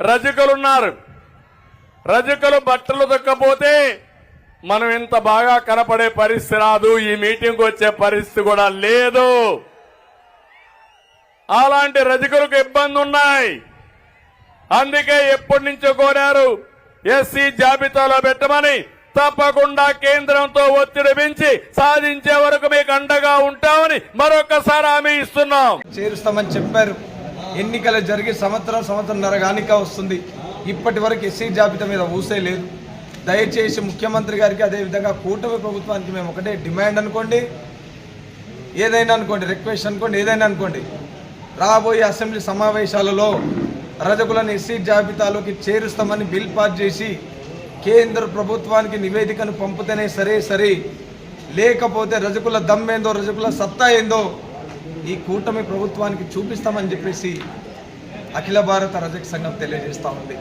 రజకులున్నారు రజకులు బట్టలు దొక్కపోతే మనం ఇంత బాగా కనపడే పరిస్థితి రాదు. ఈ మీటింగ్ వచ్చే పరిస్థితి కూడా లేదు. అలాంటి రజకులకు ఇబ్బంది ఉన్నాయి. అందుకే ఎప్పటి నుంచో కోరారు ఎస్సీ జాబితాలో పెట్టమని తప్పకుండా కేంద్రంతో ఒత్తిడి పెంచి సాధించే వరకు మీకు అండగా ఉంటామని మరొకసారి హామీ ఇస్తున్నాం. చేరుస్తామని చెప్పారు. ఎన్నికలు జరిగి సంవత్సరం సంవత్సరంన్నర కానిక వస్తుంది. ఇప్పటి వరకు ఎస్సీ జాబితా మీద ఊసే లేదు. దయచేసి ముఖ్యమంత్రి గారికి అదేవిధంగా కూటమి ప్రభుత్వానికి మేము ఒకటే డిమాండ్ అనుకోండి. ఏదైనా అనుకోండి రిక్వెస్ట్ అనుకోండి ఏదైనా అనుకోండి. రాబోయే అసెంబ్లీ సమావేశాలలో రజకులను ఎస్సీ జాబితాలోకి చేరుస్తామని బిల్ పాస్ చేసి కేంద్ర ప్రభుత్వానికి నివేదికను పంపితేనే సరే సరే. లేకపోతే రజకుల దమ్మేందో రజకుల సత్తా ఏందో ఈ కూటమి ప్రభుత్వానికి చూపిస్తామని చెప్పేసి అఖిల భారత రజక సంఘం తెలియజేస్తూ ఉంది.